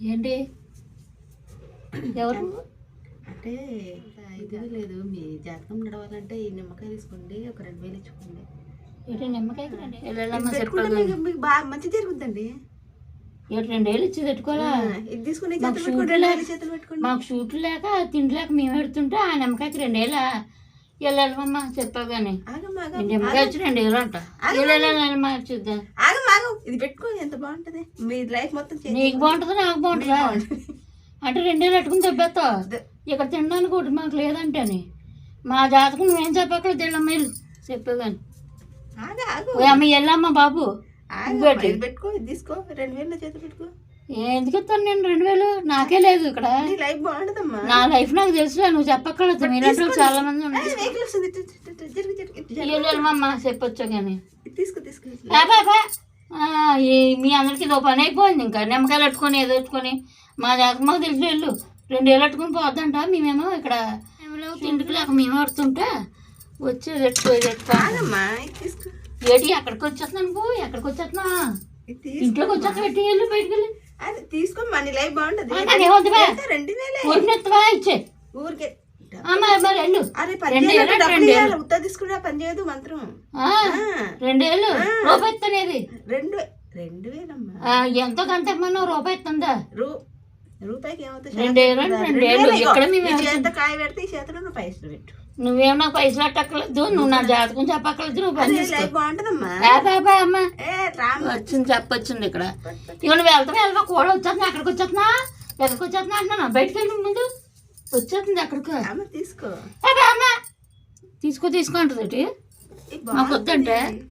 ఏంటి? ఎవరు? అంటే ఇది లేదు. మీ జాతకం నడవాలంటే ఈ నిమ్మకాయ తీసుకోండి ఒక రెండు వేలు ఇచ్చుకోండి. ఏంటి నిమ్మకాయ మీకు మీకు బాగా మంచి జరుగుద్దండి. ఏంటి రెండేళ్ళు ఇచ్చి పెట్టుకోవాలా? ఇది తీసుకుని చేతులు పెట్టుకోండి మాకు షూట్లు లేక తిండి లేక మేము పెడుతుంటే ఆ నిమ్మకాయకి రెండేళ్ళ వెళ్ళాలమ్మా చూద్దాం ఇది పెట్టుకో ఎంత బాగుంటది. మీ లైఫ్ మొత్తం నీకు బాగుంటుందా నాకు బాగుంటుందా? అంటే రెండేళ్ళు పెట్టుకుని తెప్పేస్తావు అదే. ఇక్కడ తినడానికి ఒకటి మాకు లేదంటని. మా జాతకం నువ్వేం చెప్పక్కడ ఆగు ఆగు. ఓ అమ్మ వెళ్ళమ్మా బాబు. పెట్టుకో ఇది తీసుకో. రెండు వేలు చేతులు పెట్టుకో. ఎందుకు ఇస్తాను నేను రెండు వేలు? నాకే లేదు ఇక్కడ. నీ లైఫ్ బాగుంటదమ్మా నా లైఫ్ నాకు తెలుసులే నువ్వు చెప్పక్కర్లేదు. మీరంటే చాలా మంది ఆ, ఉన్నారు వెహికల్ వస్తుంది. ఇటు, ఇటు, ఇటు, జరుగు, జరుగు, ఇటు జరుగు. వెళ్ళమ్మా చెప్పొచ్చు కానీ. తీసుకో ఆ, ఈ మీ అందరికి ఇదో పని అయిపోయింది ఇంకా. నిమ్మకాయలు పెట్టుకొని ఏదో పెట్టుకొని మా జాతకం మాకు తెలిసి వెళ్ళు రెండు వేలు పెట్టుకొని పోద్దంట. మేమేమో ఇక్కడ తిండికి లేక మేము ఆడుతుంటే వచ్చి పెట్టుకో ఇది తీసుకో. ఏటి ఎక్కడికి వచ్చేస్తున్నాను నువ్వు? ఎక్కడికి వచ్చేస్తున్నా ఇది తీసుకో. ఇంట్లోకి వచ్చేస్తా పెట్టి వెళ్ళు బయటికి వెళ్ళి? అది నీ లైఫ్ బాగుంటది. రెండు వేలే ఇచ్చే. ఊరికే అరే రెండు చేయాలంటే వేలు, డబ్బులు రెండు ఇవ్వాలి. ఉత్తా తీసుకున్నా పని చేయదు మంత్రం. ఆ, ఆ, రెండేళ్ళు రూపాయి ఇస్తానేది రెండు వే- రెండు వేలమ్మా. ఆ, ఎంతో కంత ఇమ్మన్నావు రూపాయి ఇస్తుందా రూ రూపాయికి ఏమవుతుంది? చేత కాయ పెడితే ఈ చేతిలో నువ్వు పైసలు పెట్టు. నువ్వేం నాకు పైసలు నువ్వు నా జాతకం చెప్పక్కర్లేదు. నువ్వు పని బాగుంటదమ్మా. అమ్మ. ఏ వచ్చింది చెప్పొచ్చింది ఇక్కడ. ఇక నువ్వు వెళ్తా వెళ్తా కూడా వచ్చేస్తున్నా ఎక్కడికి వచ్చేస్తున్నా? ఎక్కడికి వచ్చేస్తున్నా అంటున్నా బయటకు వెళ్ళి ముందు వచ్చేస్తుంది ఎక్కడికి? తీసుకో. తీసుకో తీసుకో అంటుంది నాకు వద్దంటే